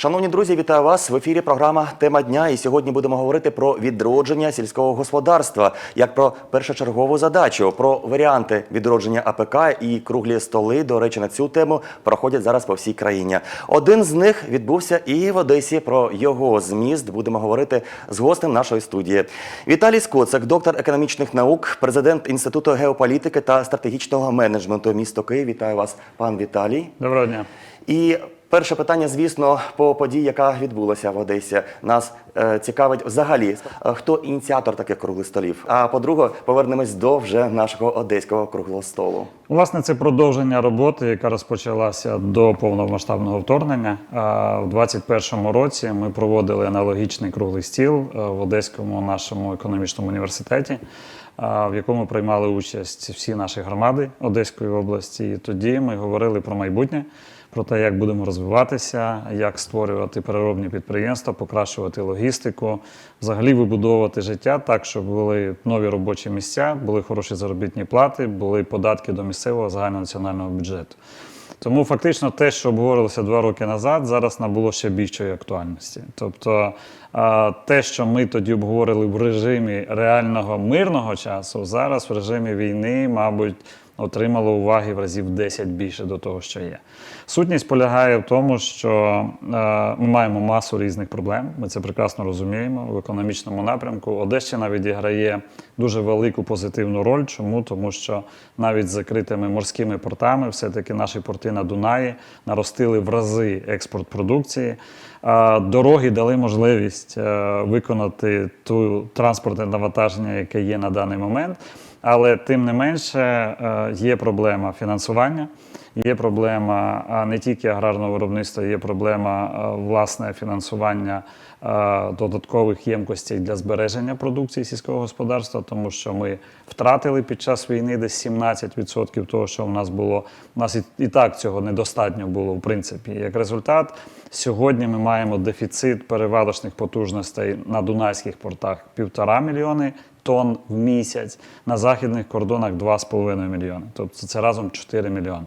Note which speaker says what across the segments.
Speaker 1: Шановні друзі, вітаю вас в ефірі. Програма Тема дня. І сьогодні будемо говорити про відродження сільського господарства як про першочергову задачу, про варіанти відродження АПК і круглі столи. До речі, на цю тему проходять зараз по всій країні. Один з них відбувся і в Одесі. Про його зміст будемо говорити з гостем нашої студії. Віталій Скоцик, доктор економічних наук, президент інституту геополітики та стратегічного менеджменту місто Київ. Вітаю вас, пан Віталій.
Speaker 2: Доброго дня.
Speaker 1: І перше питання, звісно, по події, яка відбулася в Одесі. Нас е, цікавить взагалі, е, хто ініціатор таких круглих столів. А по-друге, повернемось до вже нашого одеського круглого столу.
Speaker 2: Власне, це продовження роботи, яка розпочалася до повномасштабного вторгнення. В 2021 році ми проводили аналогічний круглий стіл е, в Одеському нашому економічному університеті, в якому приймали участь всі наші громади Одеської області. І тоді ми говорили про майбутнє, про те, як будемо розвиватися, як створювати переробні підприємства, покращувати логістику, взагалі вибудовувати життя так, щоб були нові робочі місця, були хороші заробітні плати, були податки до місцевого загальнонаціонального бюджету. Тому фактично те, що обговорилося два роки назад, зараз набуло ще більшої актуальності. Тобто те, що ми тоді обговорили в режимі реального мирного часу, зараз в режимі війни, мабуть, отримало уваги в разів 10 більше до того, що є. Сутність полягає в тому, що е, ми маємо масу різних проблем. Ми це прекрасно розуміємо в економічному напрямку. Одещина відіграє дуже велику позитивну роль. Чому? Тому що навіть з закритими морськими портами, все-таки наші порти на Дунаї наростили в рази експорт продукції. Дороги дали можливість е, виконати ту транспортне навантаження, яке є на даний момент. Але тим не менше е, є проблема фінансування, є проблема не тільки аграрного виробництва, є проблема е, власне фінансування е, додаткових ємкостей для збереження продукції сільського господарства, тому що ми втратили під час війни десь 17% того, що в нас було. У нас і, так цього недостатньо було, в принципі. Як результат, сьогодні ми маємо дефіцит перевалочних потужностей на дунайських портах півтора мільйони тонн в місяць, на західних кордонах 2,5 мільйони. Тобто це разом 4 мільйони.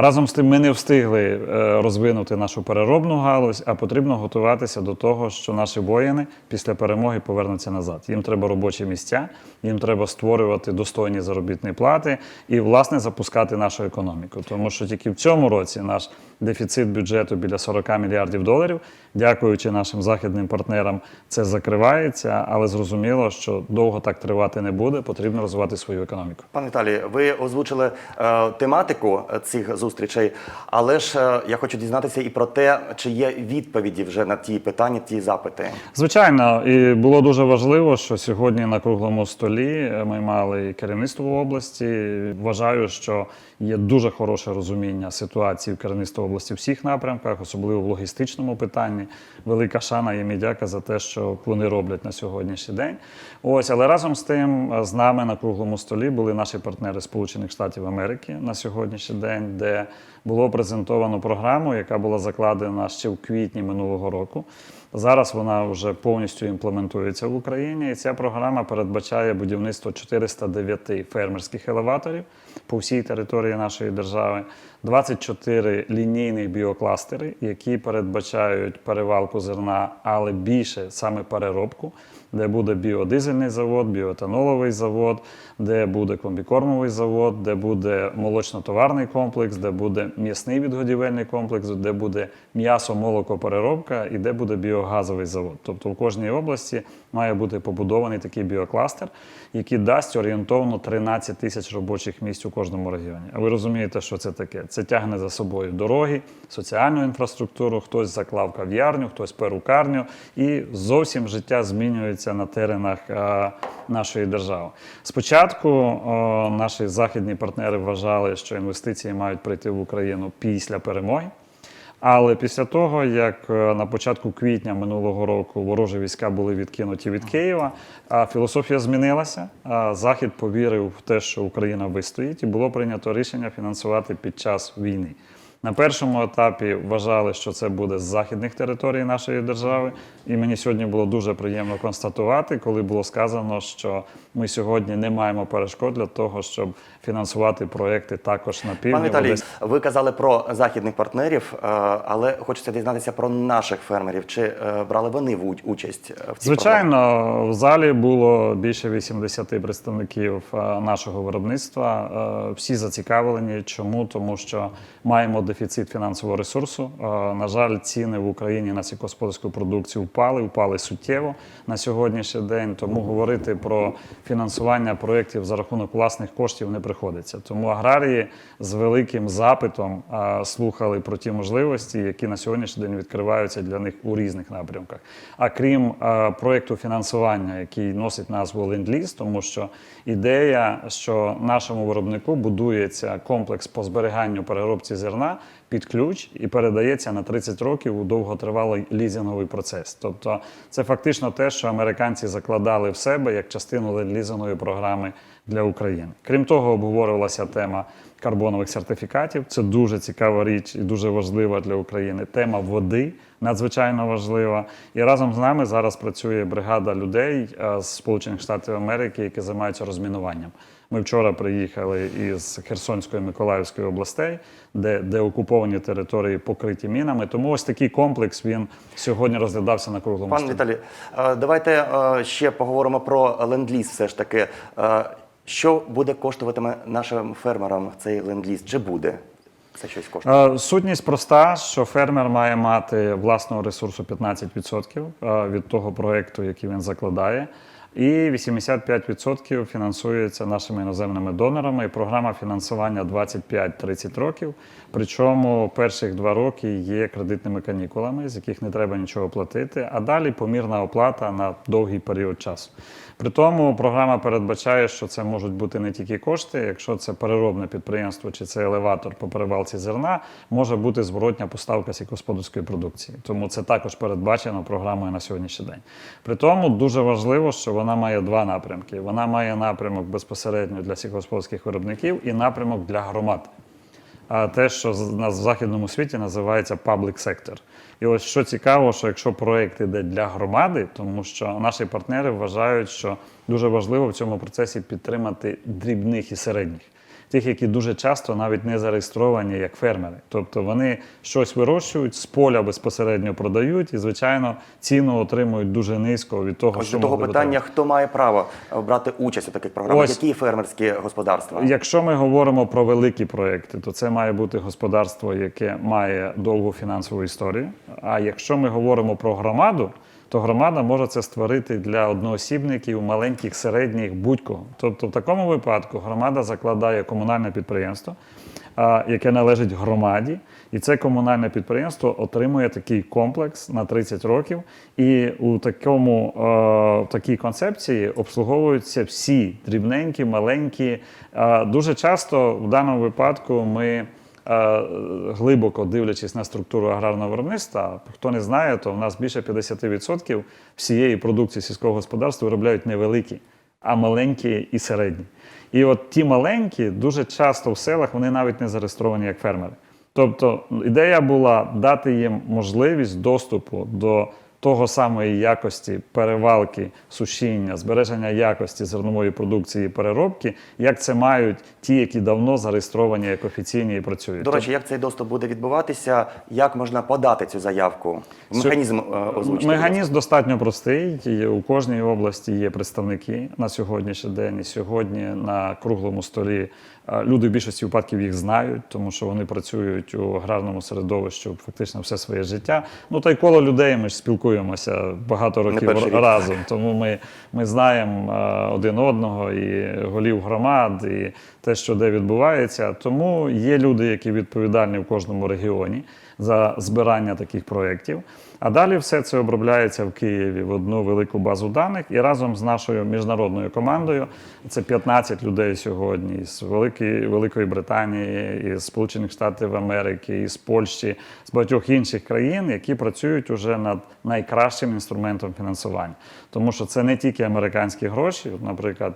Speaker 2: Разом з тим ми не встигли е, розвинути нашу переробну галузь, а потрібно готуватися до того, що наші воїни після перемоги повернуться назад. Їм треба робочі місця, їм треба створювати достойні заробітні плати і, власне, запускати нашу економіку. Тому що тільки в цьому році наш дефіцит бюджету біля 40 мільярдів доларів, дякуючи нашим західним партнерам, це закривається, але зрозуміло, що довго так тривати не буде. Потрібно розвивати свою економіку.
Speaker 1: Пане Віталій, ви озвучили е, тематику цих зустрічей, але ж е, я хочу дізнатися і про те, чи є відповіді вже на ті питання, ті запити.
Speaker 2: Звичайно, і було дуже важливо, що сьогодні на круглому столі ми мали і керівництво області. Вважаю, що є дуже хороше розуміння ситуації в керівництві області в всіх напрямках, особливо в логістичному питанні. Велика шана і дяка за те, що вони роблять на сьогоднішній день. Ось, але разом з тим, з нами на круглому столі були наші партнери Сполучених Штатів Америки на сьогоднішній день, де було презентовано програму, яка була закладена ще в квітні минулого року. Зараз вона вже повністю імплементується в Україні, і ця програма передбачає будівництво 409 фермерських елеваторів по всій території нашої держави, 24 лінійних біокластери, які передбачають перевалку зерна, але більше саме переробку, де буде біодизельний завод, біоетаноловий завод, де буде комбікормовий завод, де буде молочно-товарний комплекс, де буде м'ясний відгодівельний комплекс, де буде м'ясо-молокопереробка і де буде біогазовий завод. Тобто в кожній області має бути побудований такий біокластер, який дасть орієнтовно 13 тисяч робочих місць у кожному регіоні. А ви розумієте, що це таке? Це тягне за собою дороги, соціальну інфраструктуру, хтось заклав кав'ярню, хтось перукарню, і зовсім життя змінюється на теренах е, нашої держави. Спочатку е, наші західні партнери вважали, що інвестиції мають прийти в Україну після перемоги. Але після того, як е, на початку квітня минулого року ворожі війська були відкинуті від Києва, філософія змінилася. Захід повірив в те, що Україна вистоїть, і було прийнято рішення фінансувати під час війни. На першому етапі вважали, що це буде з західних територій нашої держави. І мені сьогодні було дуже приємно констатувати, коли було сказано, що ми сьогодні не маємо перешкод для того, щоб фінансувати проекти також на півдні.
Speaker 1: Пане Віталій, ви казали про західних партнерів, е, але хочеться дізнатися про наших фермерів. Чи е, брали вони в участь е, в цій програмі?
Speaker 2: Звичайно, в залі було більше 80 представників нашого виробництва. Всі зацікавлені. Чому? Тому що маємо дефіцит фінансового ресурсу. Е, На жаль, ціни в Україні на сільськогосподарську продукцію впали, впали суттєво на сьогоднішній день. Тому говорити про фінансування проєктів за рахунок власних коштів не приходиться. Тому аграрії з великим запитом е, слухали про ті можливості, які на сьогоднішній день відкриваються для них у різних напрямках. А крім е, проєкту фінансування, який носить назву Ленд-Ліз, тому що ідея, що нашому виробнику будується комплекс по зберіганню переробці зерна під ключ і передається на 30 років у довготривалий лізинговий процес. Тобто, це фактично те, що американці закладали в себе як частину ленд-лізингової програми для України. Крім того, обговорювалася тема карбонових сертифікатів. Це дуже цікава річ і дуже важлива для України. Тема води надзвичайно важлива. І разом з нами зараз працює бригада людей е, з Сполучених Штатів Америки, які займаються розмінуванням. Ми вчора приїхали із Херсонської Миколаївської областей, де, де окуповані території покриті мінами. Тому ось такий комплекс він сьогодні розглядався на круглому столі.
Speaker 1: Віталій, е, давайте е, ще поговоримо про ленд-ліз. Все ж таки, Е, що буде коштуватиме нашим фермерам цей ленд-ліз? Чи буде це щось коштувати?
Speaker 2: Е, Сутність проста, що фермер має мати власного ресурсу 15% е, від того проєкту, який він закладає. І 85% фінансується нашими іноземними донорами. І програма фінансування 25-30 років. Причому перших два роки є кредитними канікулами, з яких не треба нічого платити, а далі помірна оплата на довгий період часу. При тому програма передбачає, що це можуть бути не тільки кошти, якщо це переробне підприємство чи це елеватор по перевалці зерна, може бути зворотня поставка сільськогосподарської продукції. Тому це також передбачено програмою на сьогоднішній день. При тому дуже важливо, що вона має два напрямки. Вона має напрямок безпосередньо для сільськогосподарських виробників і напрямок для громад. Те, що з- на в західному світі називається public sector. І ось що цікаво, що якщо проєкт іде для громади, тому що наші партнери вважають, що дуже важливо в цьому процесі підтримати дрібних і середніх. Тих, які дуже часто навіть не зареєстровані як фермери. Тобто вони щось вирощують, з поля безпосередньо продають і, звичайно, ціну отримують дуже низько від того,
Speaker 1: Ось
Speaker 2: що
Speaker 1: до того питання, хто має право е, брати участь у таких програмах?
Speaker 2: Ось.
Speaker 1: Які фермерські господарства?
Speaker 2: Якщо ми говоримо про великі проекти, то це має бути господарство, яке має довгу фінансову історію. А якщо ми говоримо про громаду, то громада може це створити для одноосібників, маленьких, середніх, будь-кого. Тобто, в такому випадку громада закладає комунальне підприємство, яке належить громаді, і це комунальне підприємство отримує такий комплекс на 30 років. І у такому в такій концепції обслуговуються всі дрібненькі, маленькі. Дуже часто в даному випадку ми. Е, Глибоко дивлячись на структуру аграрного виробництва, хто не знає, то в нас більше 50% всієї продукції сільського господарства виробляють невеликі, а маленькі і середні. І от ті маленькі дуже часто в селах вони навіть не зареєстровані як фермери. Тобто ідея була дати їм можливість доступу до того самої якості перевалки, сушіння, збереження якості зернової продукції і переробки, як це мають ті, які давно зареєстровані як офіційні і працюють.
Speaker 1: До речі, як цей доступ буде відбуватися? Як можна подати цю заявку? Механізм е, озвучити.
Speaker 2: Механізм достатньо простий. У кожній області є представники на сьогоднішній день. І сьогодні на круглому столі люди в більшості випадків їх знають, тому що вони працюють у аграрному середовищі фактично все своє життя. Ну та й коло людей ми ж спілкуємося багато років разом. Тому ми, ми знаємо один одного і голів громад, і те, що де відбувається. Тому є люди, які відповідальні в кожному регіоні за збирання таких проєктів. А далі все це обробляється в Києві в одну велику базу даних. І разом з нашою міжнародною командою це 15 людей сьогодні з Великої, Великої Британії, із Сполучених Штатів Америки, із Польщі, з багатьох інших країн, які працюють уже над найкращим інструментом фінансування. Тому що це не тільки американські гроші. Наприклад,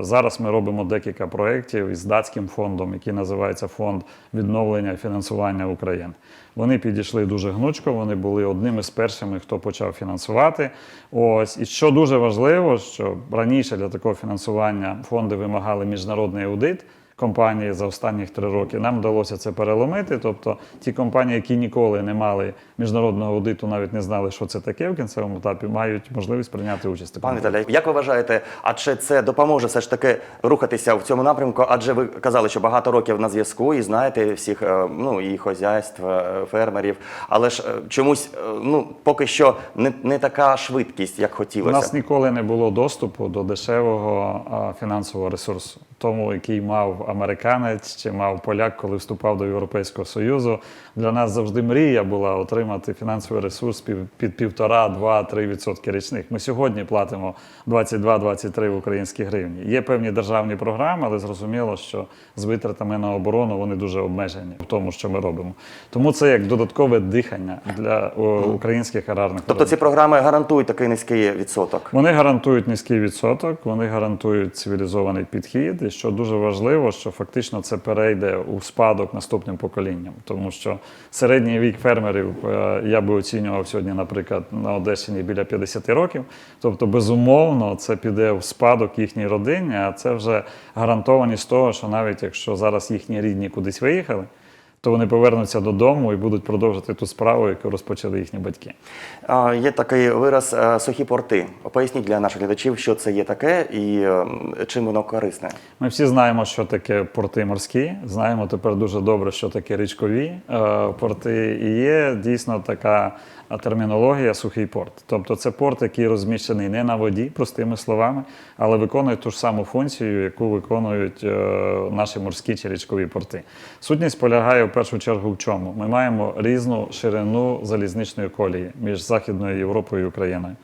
Speaker 2: Зараз ми робимо декілька проєктів із датським фондом, який називається Фонд відновлення фінансування України. Вони підійшли дуже гнучко, вони були одними з першими, хто почав фінансувати. Ось і що дуже важливо, що раніше для такого фінансування фонди вимагали міжнародний аудит компанії за останніх три роки. Нам вдалося це переломити. Тобто ті компанії, які ніколи не мали міжнародного аудиту, навіть не знали, що це таке в кінцевому етапі, мають можливість прийняти участь.
Speaker 1: Пане Віталій, як ви вважаєте, а чи це допоможе все ж таки рухатися в цьому напрямку? Адже ви казали, що багато років на зв'язку і знаєте всіх е, ну і хозяйств, е, фермерів, але ж е, чомусь ну поки що не, не така швидкість, як
Speaker 2: У нас ніколи не було доступу до дешевого фінансового ресурсу, тому який мав американець чи мав поляк, коли вступав до Європейського Союзу. Для нас завжди мрія була отримати фінансовий ресурс під півтора, два, три відсотки річних. Ми сьогодні платимо 22-23 в українській гривні. Є певні державні програми, але зрозуміло, що з витратами на оборону вони дуже обмежені в тому, що ми робимо. Тому це як додаткове дихання для українських аграрних
Speaker 1: Тобто ці програми гарантують такий низький відсоток.
Speaker 2: вони гарантують низький відсоток, вони гарантують цивілізований підхід. І що дуже важливо, що фактично це перейде у спадок наступним поколінням, тому що середній вік фермерів е, я би оцінював сьогодні, наприклад, на Одещині біля 50 років. Тобто, безумовно, це піде в спадок їхній родині, а це вже гарантованість того, що навіть якщо зараз їхні рідні кудись виїхали. То вони повернуться додому і будуть продовжити ту справу, яку розпочали їхні батьки.
Speaker 1: Є такий вираз е, сухі порти. Поясніть для наших глядачів, що це є таке і е, чим воно корисне.
Speaker 2: Ми всі знаємо, що таке порти морські. Знаємо тепер дуже добре, що таке річкові е, порти. І є дійсно така термінологія сухий порт. Тобто це порт, який розміщений не на воді, простими словами, але виконує ту ж саму функцію, яку виконують е, наші морські чи річкові порти. Сутність полягає в першу чергу в чому? Ми маємо різну ширину залізничної колії між Західною Європою і Україною.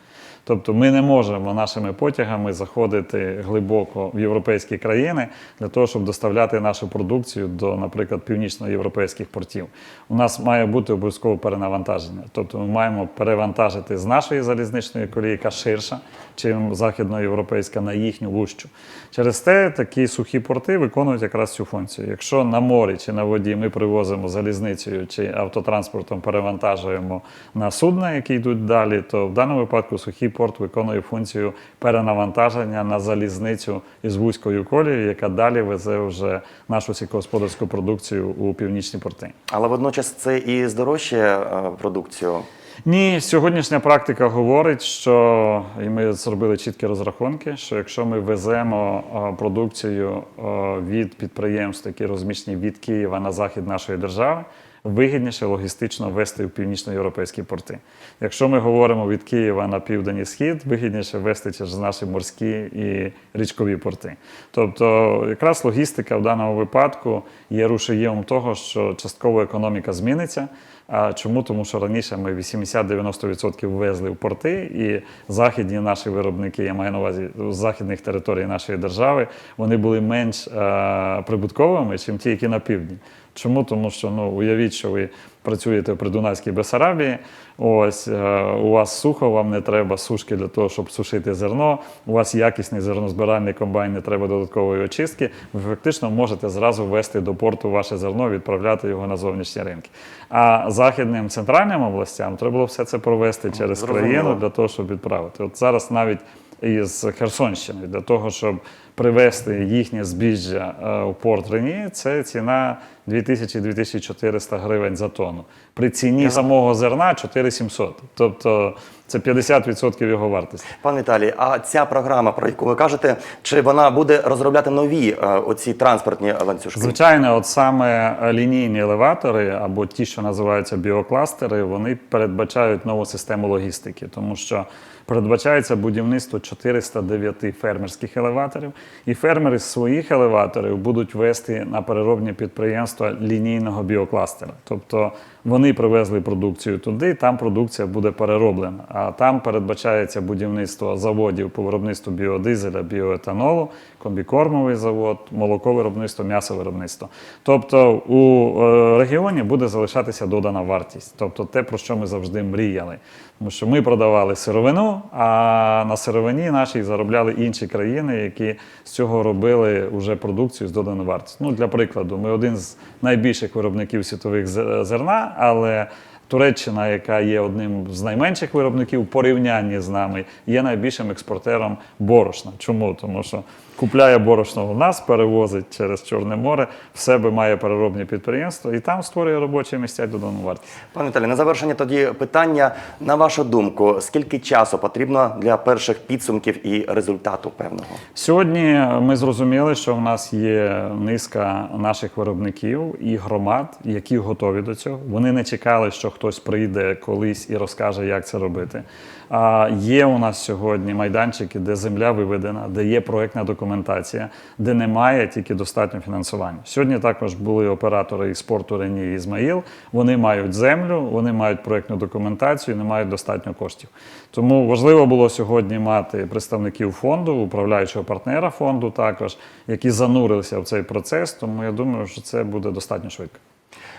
Speaker 2: Тобто ми не можемо нашими потягами заходити глибоко в європейські країни для того, щоб доставляти нашу продукцію до, наприклад, північноєвропейських портів. У нас має бути обов'язково перенавантаження. Тобто ми маємо перевантажити з нашої залізничної колії, яка ширша, чим західноєвропейська, на їхню вущу. Через те такі сухі порти виконують якраз цю функцію. Якщо на морі чи на воді ми привозимо залізницею чи автотранспортом, перевантажуємо на судна, які йдуть далі, то в даному випадку сухий порт виконує функцію перенавантаження на залізницю із вузькою колією, яка далі везе вже нашу сільськогосподарську продукцію у північні порти.
Speaker 1: Але водночас це і здорожчає е, продукцію.
Speaker 2: Ні, сьогоднішня практика говорить, що і ми зробили чіткі розрахунки, що якщо ми веземо е, продукцію е, від підприємств, які розміщені від Києва на захід нашої держави, вигідніше логістично вести в північноєвропейські порти. Якщо ми говоримо від Києва на південь і схід, вигідніше вести через наші морські і річкові порти. Тобто, якраз логістика в даному випадку є рушієм того, що частково економіка зміниться. А чому? Тому що раніше ми 80-90% везли в порти, і західні наші виробники, я маю на увазі з західних територій нашої держави, вони були менш е, прибутковими, ніж ті, які на півдні. Чому? Тому що ну уявіть, що ви працюєте в Придунайській Бесарабії, ось е, у вас сухо, вам не треба сушки для того, щоб сушити зерно. У вас якісний зернозбиральний комбайн, не треба додаткової очистки. Ви фактично можете зразу ввести до порту ваше зерно, відправляти його на зовнішні ринки. А західним центральним областям треба було все це провести через
Speaker 1: Зрозуміло.
Speaker 2: країну для того, щоб відправити. От зараз навіть із Херсонщини для того, щоб привезти їхнє збіжжя е, у порт Рені, це ціна 2000-2400 гривень за тонну. При ціні самого зерна 4700. Тобто це 50% його вартості.
Speaker 1: Пане Віталій, а ця програма, про яку ви кажете, чи вона буде розробляти нові е, оці транспортні ланцюжки?
Speaker 2: Звичайно, от саме лінійні елеватори або ті, що називаються біокластери, вони передбачають нову систему логістики, тому що передбачається будівництво 409 фермерських елеваторів, і фермери з своїх елеваторів будуть вести на переробні підприємства лінійного біокластера. Тобто вони привезли продукцію туди, там продукція буде перероблена. А там передбачається будівництво заводів по виробництву біодизеля, біоетанолу, комбікормовий завод, молоковиробництво, м'ясовиробництво. Тобто у е, регіоні буде залишатися додана вартість, тобто те, про що ми завжди мріяли. Тому що ми продавали сировину, а на сировині нашій заробляли інші країни, які з цього робили вже продукцію з доданою вартістю. Ну, для прикладу, ми один з найбільших виробників світових зерна, але Туреччина, яка є одним з найменших виробників в порівнянні з нами, є найбільшим експортером борошна. Чому? Тому що купляє борошно у нас, перевозить через Чорне море, в себе має переробне підприємство і там створює робочі місця і додану вартість.
Speaker 1: Пане Віталій, на завершення тоді питання. На вашу думку, скільки часу потрібно для перших підсумків і результату певного?
Speaker 2: Сьогодні ми зрозуміли, що в нас є низка наших виробників і громад, які готові до цього. Вони не чекали, що хтось прийде колись і розкаже, як це робити. А є у нас сьогодні майданчики, де земля виведена, де є проектна документація, де немає тільки достатньо фінансування. Сьогодні також були оператори із порту Рені і Ізмаїл. Вони мають землю, вони мають проектну документацію, не мають достатньо коштів. Тому важливо було сьогодні мати представників фонду, управляючого партнера фонду, також які занурилися в цей процес. Тому я думаю, що це буде достатньо швидко.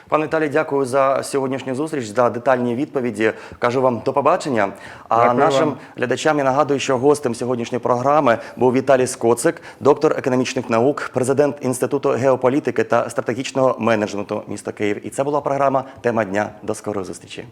Speaker 1: Пане Віталій, дякую за сьогоднішню зустріч, за детальні відповіді. Кажу вам до побачення. А
Speaker 2: Дякую
Speaker 1: нашим
Speaker 2: вам.
Speaker 1: глядачам я нагадую, що гостем сьогоднішньої програми був Віталій Скоцик, доктор економічних наук, президент Інституту геополітики та стратегічного менеджменту міста Київ. І це була програма Тема дня. До скорої зустрічі.